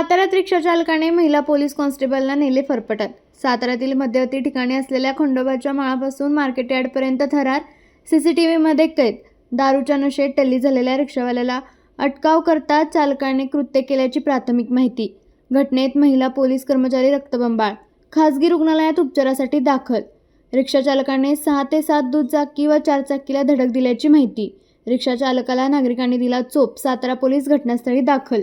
साताऱ्यात रिक्षा चालकाने महिला पोलीस कॉन्स्टेबलला नेले फरफटत. साताऱ्यातील मध्यवर्ती ठिकाणी असलेल्या खंडोबाच्या माळापासून मार्केट यार्डपर्यंत थरार सीसीटीव्हीमध्ये कैद दारूच्या नशेत टल्ली झालेल्या रिक्षावाल्याला अटकाव करता चालकाने कृत्य केल्याची प्राथमिक माहिती. घटनेत महिला पोलीस कर्मचारी रक्तबंबाळ खासगी रुग्णालयात उपचारासाठी दाखल. रिक्षा चालकाने सहा ते सात दुचाकी व चारचाकीला धडक दिल्याची माहिती. रिक्षा चालकाला नागरिकांनी दिला चोप. सातारा पोलीस घटनास्थळी दाखल.